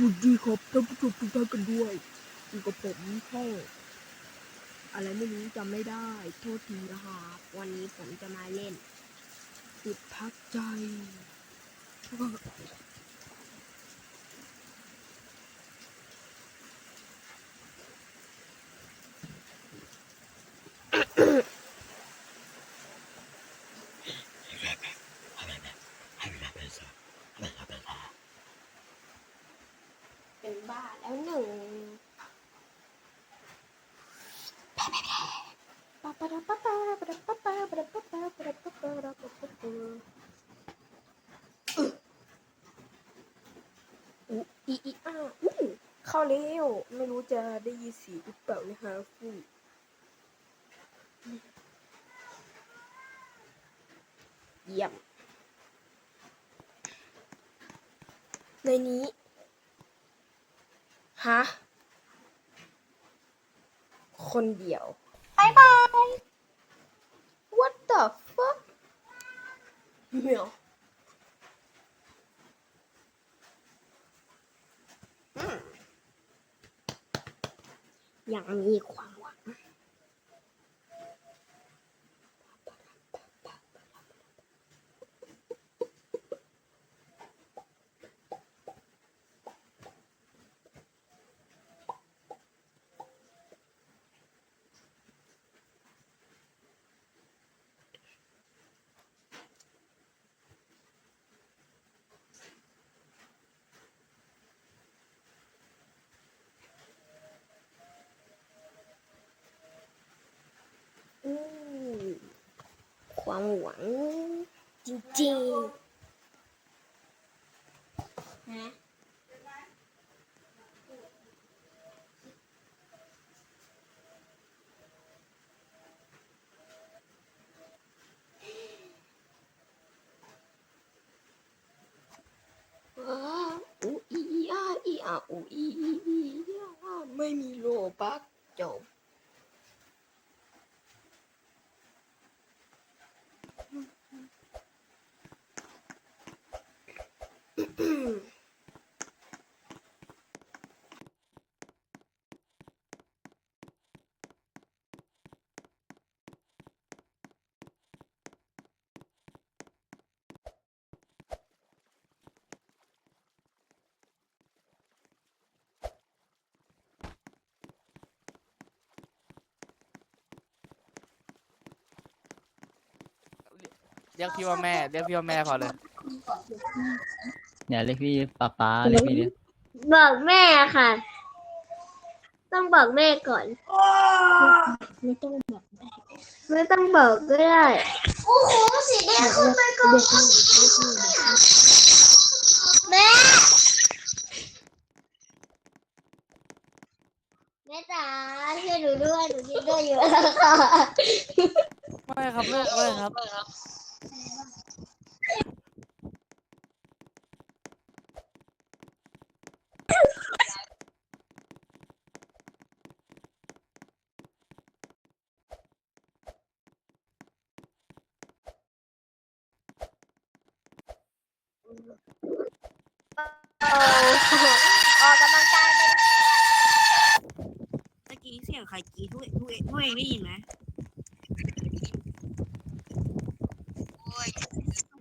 สวัสดีครับท่านผู้ชมทุกท่านกันด้วยอยู่กับผมพ่ออะไรไม่รู้จำไม่ได้ โทษทีนะครับวันนี้ผมจะมาเล่นติดพักใจ เป็นบ้าแล้วหนึ่งอุ๊อีอีอ้าอู้ เข้าเร็วไม่รู้จะได้ยินเสียงหรือเปล่านะฮะฟูเยี่ยมในนี้ฮะคนเดียวบายบาย what the fuck เหมียวอืม ยังมี ความหวัง จริงๆฮะอ้าอูอีอาอีอาอูอีอีอีอาไม่มีโลบักจบ เรียกพี่ว่าแม่เรียกพี่ว่าแม่พอเลยเนี่ยเรียกพี่ป๊าป๊าเรียกพี่ดิบอกแม่ค่ะ ต้องบอกแม่ก่อน ไม่ต้องบอกไม่ต้องบอกก็ได้โอ้โหสีแดงขึ้นไปก่อนแม่แม่จ๋าช่วยหนูด้วยหนูกินด้วยเยอะแล้วค่ะ ไม่ครับลูกไม่ครับ ออกกำลังกายไป ตะกี้เสียงใครกรีดทุกทุกทุกเองได้ยินไหม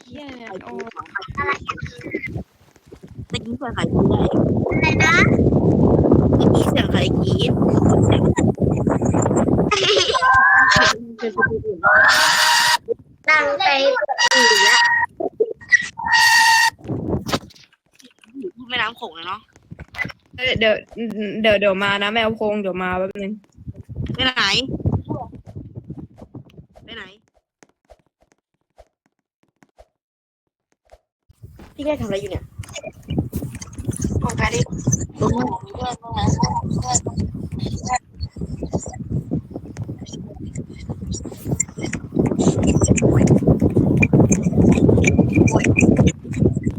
เฮียเนี่ยใครกโอ้รีดตะกี้เสียงใครกรีดได้อะไรนะตะกี้เสียงใครกรีดตั้งใจตื่นแล้วอยู่ที่แม่น้ำโขงเลยเนาะ เดี๋ยวเดี๋ยวเดี๋ยวมานะแมวโคงเดี๋ยวมาแป๊บนึง ไปไหน ไปไหน พี่แกทำอะไรอยู่เนี่ยของใครดิ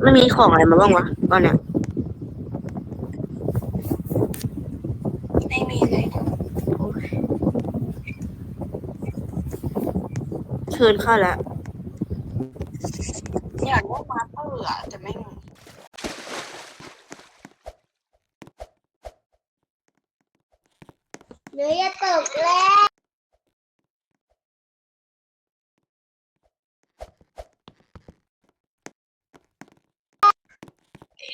ไม่มีของอะไรมาบ้างวะตอนเนี้ยไม่มีเลย เชิญเข้าแล้วอยากได้มาสเตอร์ะแต่ไม่เนื้อจะตกแล้ว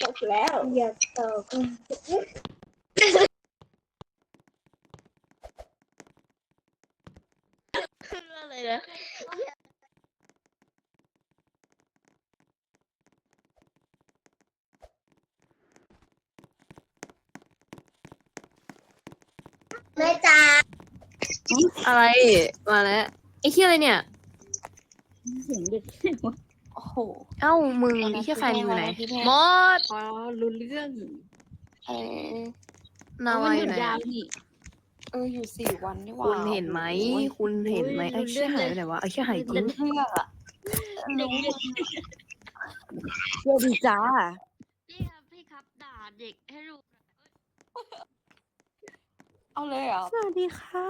ตกแล้วอย่าตก อะไร มาแล้วไอ้เคียอะไรเนี่ย เสียงเด็กโอ้โห เอ้ามึงไอ้เคียใครอยู่ไหนพี่แพรมอดอ๋อรู้เรื่องเออนาวาอยู่ไหน ยาอะวนี่ เอออยู่สี่วันนี่หว่าคุณเห็นไหม โอ้ยคุณเห็นไหมไอ้เคียหายไปไหนวะไอ้เคียหายจริงเรื่องอะเดี๋ยวดีจ้าพี่ครับพี่ครับด่าเด็กให้รู้เอาเลยเหรอสวัสดีค่ะ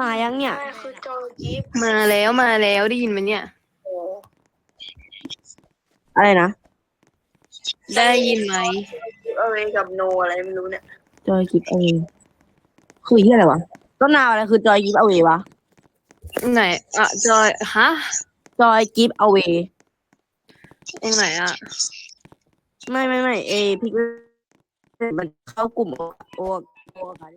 มายังเนี่ยคือจอยิปมาแล้วมาแล้วได้ยินไหมเนี่ยอะไรนะ ได้ยินไหมอะไรกับโนอะไรไม่รู้เนี่ยจอยกิฟเอาเวคือที่อะไรวะ ต้นนาวอะไรคือจอยกิฟเอาเววะ ไหนอะจอยฮะจอยกิฟเอาเวตรงไหนอะไม่ไม่ไม่เอพิกมันเข้ากลุ่มโอโอโอค่ะ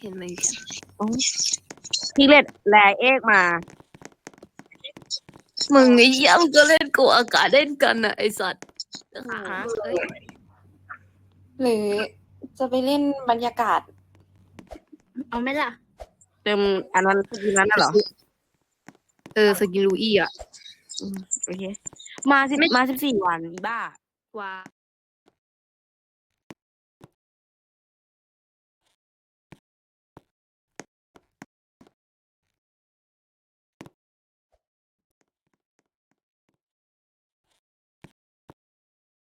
เห็นเลยพิกเลตแลเอกมา มึงไอ้เหี้ยมึงก็เล่นกูอากาศเล่นกันนะไอสัตว์ฮะเอ้ยหรือจะไปเล่นบรรยากาศ เอาไหมล่ะ เต็มอันนั้นคือนั้นน่ะเหรอ เออสกิลูอี้อะโอเค มาสิมาสิบสี่วันอีบ้า ว้าเ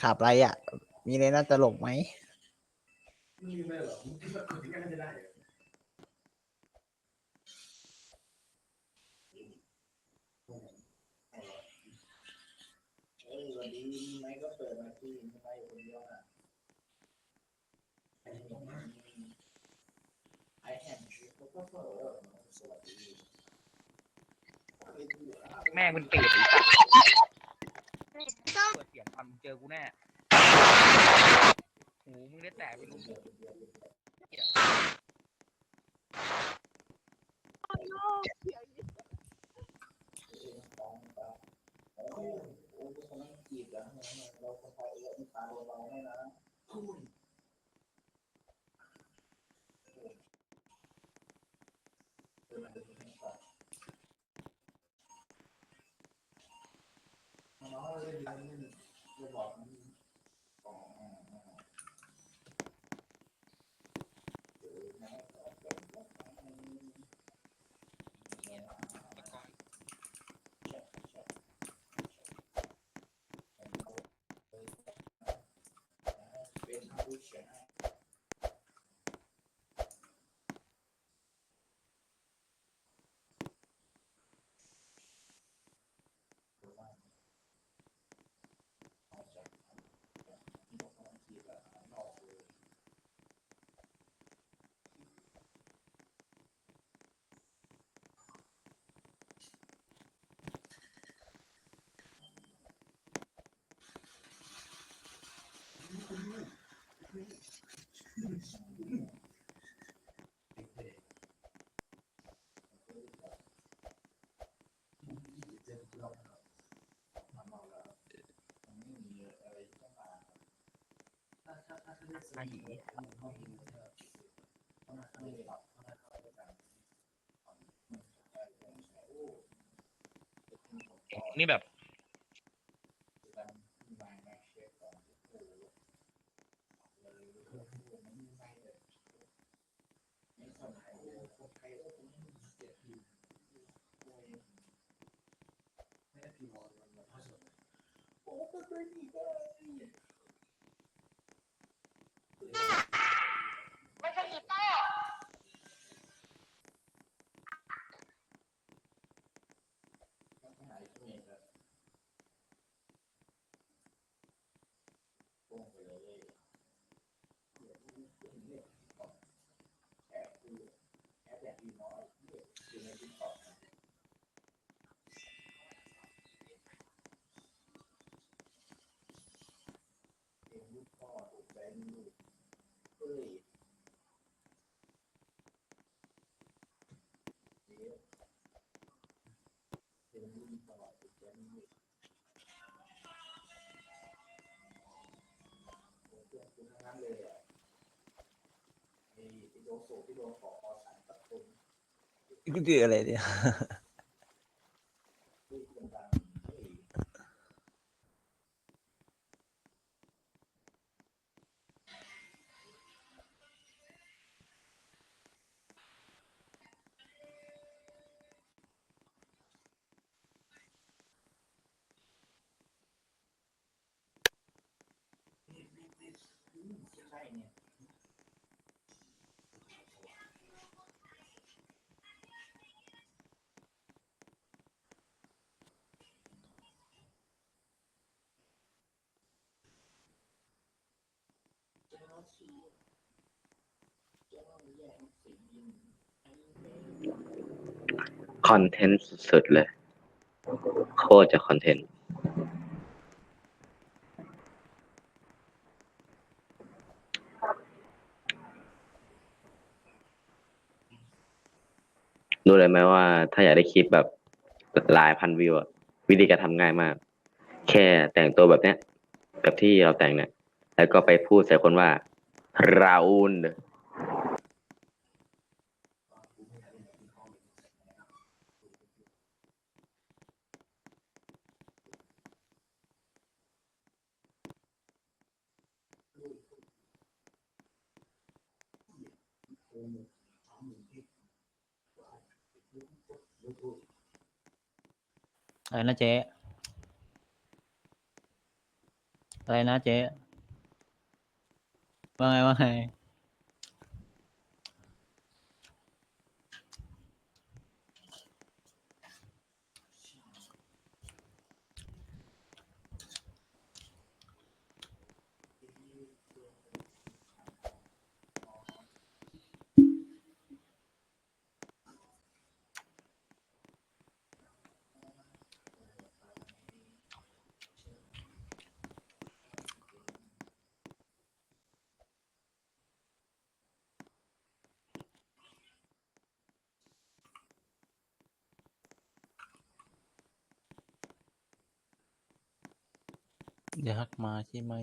ขับอะไรอะ มีอะไรน่าตลกไหม แม่มึงตื่นไอ้สัสเปิดเสียงฟังเจอกูแน่หูมึงได้แตกไปรู้เ positive. นี่แบบ Oh, my God. อาหีนี่แบบกูดื ออะไรเนี่ย คอนเทนต์สุดๆเลย โคตรจะคอนเทนต์รู้เลยไหมว่าถ้าอยากได้คลิปแบบหลายพันวิวอะวิธีการทำง่ายมาก แค่แต่งตัวแบบเนี้ยแบบที่เราแต่งเนี่ย แล้วก็ไปพูดใส่คนว่า ราอูล อะไรนะเจ๊อะไรนะเจ๊ว่าไงว่าไง อยากมาใช่ไหม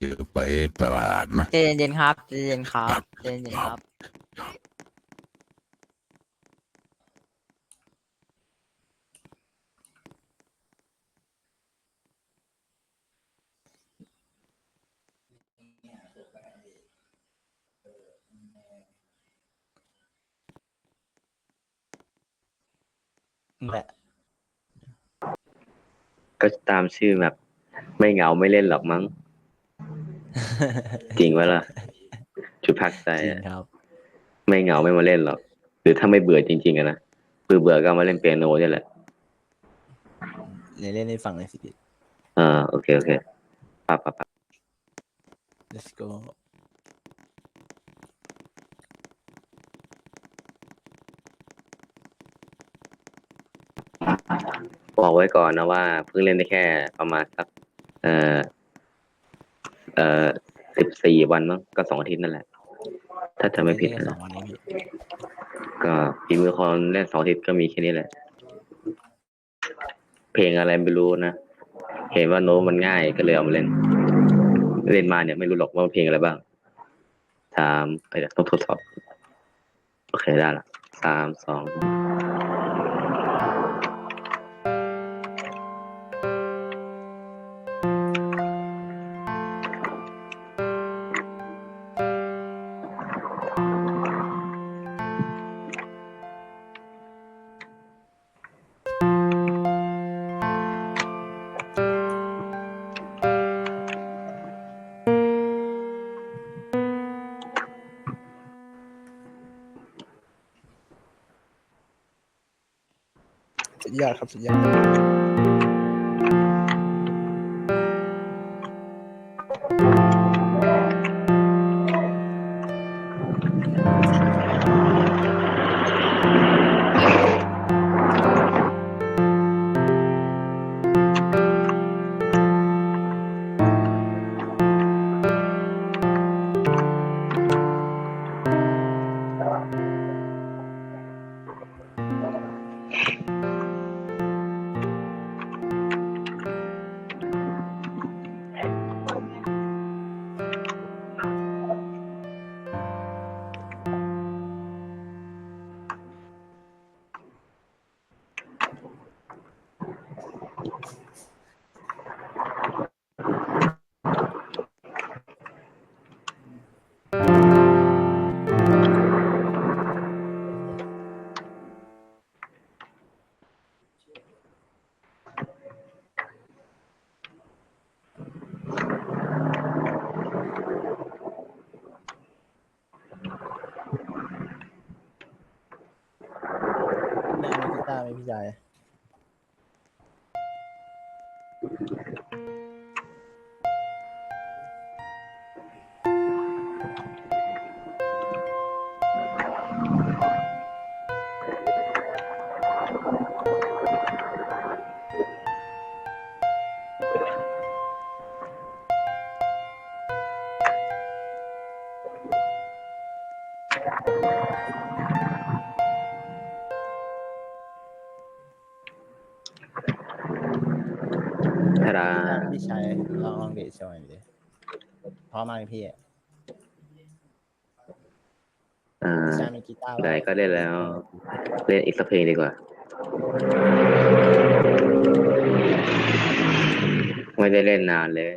คือไปตลาดนะ เจนเย็นครับ เจนเย็นครับ เจนเย็นครับ แหละ ก็ตามชื่อแบบ ไม่เหงาไม่เล่นหรอกมั้ง จริงไว้ล่ะชุดพักใจจริงอะครับ ไม่เหงาไม่มาเล่นหรอก หรือถ้าไม่เบื่อจริงๆอะนะเบื่อเบื่อๆก็มาเล่นเปียโนนี่แหละเดี๋ยวเล่นให้ฟังหน่อยสิอ่าโอเคโอเคปั๊บปั๊บปั๊บ let's go บอกไว้ก่อนนะว่าเพิ่งเล่นได้แค่ประมาณสักเอ่อเอ่อสิบสี่วันมั้งก็สองอาทิตย์นั่นแหละ ถ้าจะไม่ผิดเล่นกันสอนะงวันนี้พี่ก็ฝีมือคนเล่นสองอาทิตย์ก็มีแค่นี้แหละ เพลงอะไรไม่รู้นะเห็นว่าโน้ตมันง่ายก็เลยเอามาเล่น เล่นมาเนี่ยไม่รู้หรอกว่าเพลงอะไรบ้างสามเอ้ยเดี๋ยวต้องทดสอบ โอเคได้ละสามสอง สุดยอดครับสุดยอด พี่ชายาพี่ชายลองลองเดทโชว์หน่อยดิเพราะมากพี่อ่าพี่ชายมีกีตาร์ได้ก็เล่นแล้ว เล่นอีกสักเพลงดีกว่า ไม่ได้เล่นนานเลย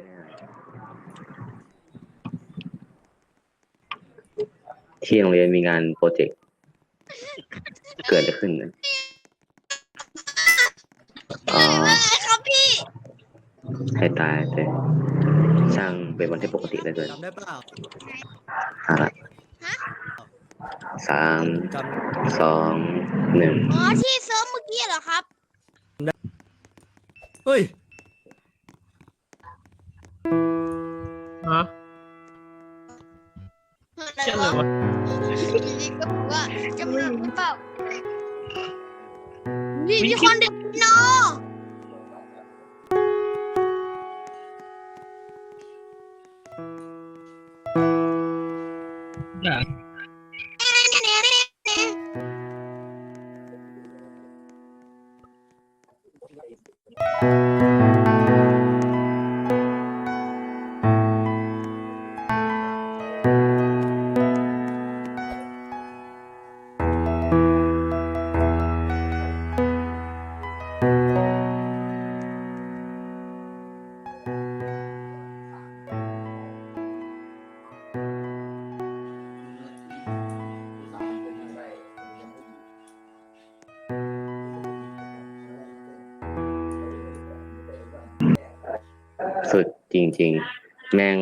ที่โรงเรียนมีงานโปรเจกต์เกิดอะขึ้นนะ ให้ตายแต่ช่างเป็นวันที่ปกติได้เลยจำได้เปล่าเอาละสามสองหนึ่งอ๋อที่เซิร์ฟเมื่อกี้เหรอครับเฮ้ยจะเลยวะก็บอกว่าจะมาหรือเปล่ามีมีคนเด็กน อ ริง ๆ แม่ง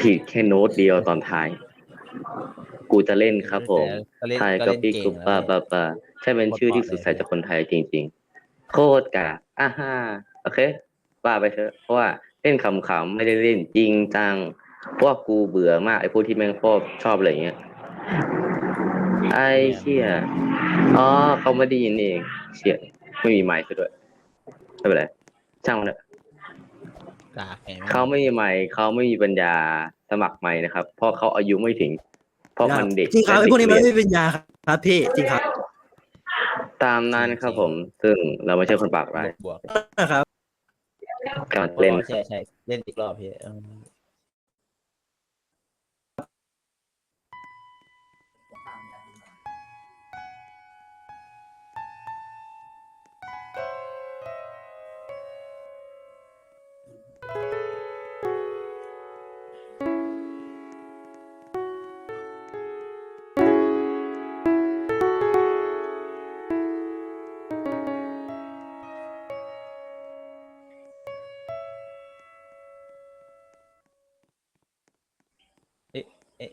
ผิดแค่โน้ตเดียวตอนท้าย กูจะเล่นครับผมก็เล่นไทยก็ก็เล่นปิกเก่งกุปป้าแล้วป้าป้าใช่เป็นชื่อที่สุดใสจากคนไทยจริง ๆ โคตรกะอ่าฮ่าโอเคว่าไปเถอะ เพราะว่าเล่นขำๆไม่ได้เล่นจริงจังเพราะว่ากูเบื่อมากไอ้พวกที่แม่งชอบชอบอะไรอย่างเงี้ยไอ้เชี่ยอ๋อเขาไม่ได้ยินเองเชี่ยไม่มีไมค์ซะด้วยไม่เป็นไรช่างมันเถอะ กากเห็นไหมเขาไม่มีไมค์เขาไม่มีปัญญาสมัครไมค์นะครับ เพราะเขาอายุไม่ถึง เพราะมันเด็กจริงครับไอ้พวกนี้มันและไม่เด็กมีปัญญาครับพี่จริงครับ ตามนั้นครับผม ซึ่งเราไม่ใช่คนปากร้ายบวกนะครับการเล่นใช่ใช่เล่นอีกรอบพี่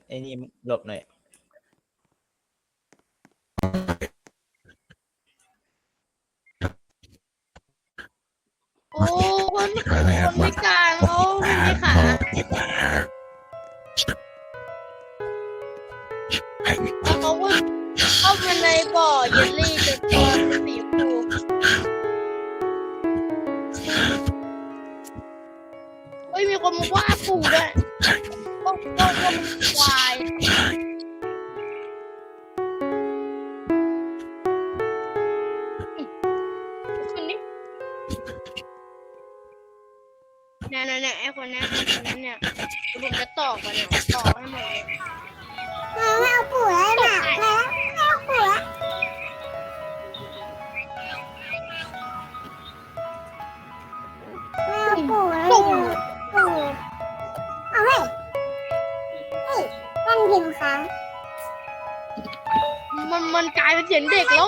ไอ้นี่หลบหน่อย เนี่ยเนี่ยเนี่ยไอ้คนเนี้ยคนนั้นเนี่ยผมจะตอกมันเนี่ยตอกให้หมดเลยไม่เอาปุ๋ยเลยนะไม่เอาปุ๋ยไม่เอาปุ๋ยปุ๋ยปุ๋ยเอาเฮ้ยเฮ้ยนั่นพิมพ์ค้างมันมันกลายเป็นเสียงเด็กแล้ว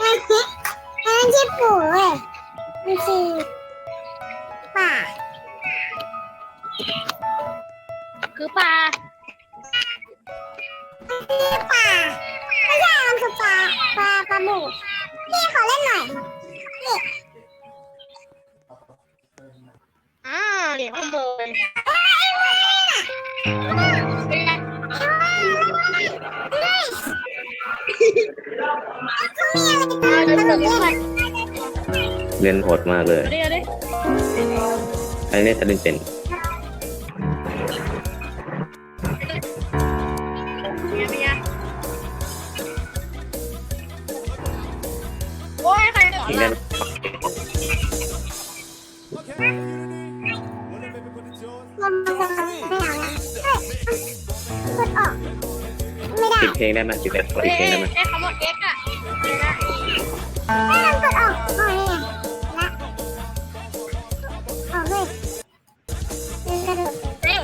มันคือมันไม่ใช่ปุ๋ยเว้ยมันคือ คือปลาคือปลาไม่ใช่มันคือปลาปลาปลาบูพี่ขอเล่นหน่อยนี่อ่าเดี๋ยวขโมยเดี๋ยวเล่นโหดมากเลย เดี๋ยวไอ้เนี่ยจะเล่นเป็น งได้ไหมปิดเพลงปิดเพลงได้ไหมไอ้คำว่า X อะไม่ได้ไม่ต้องกดออกอ๋อนี่ไงละออกเลยเดินกระโดดเร็ว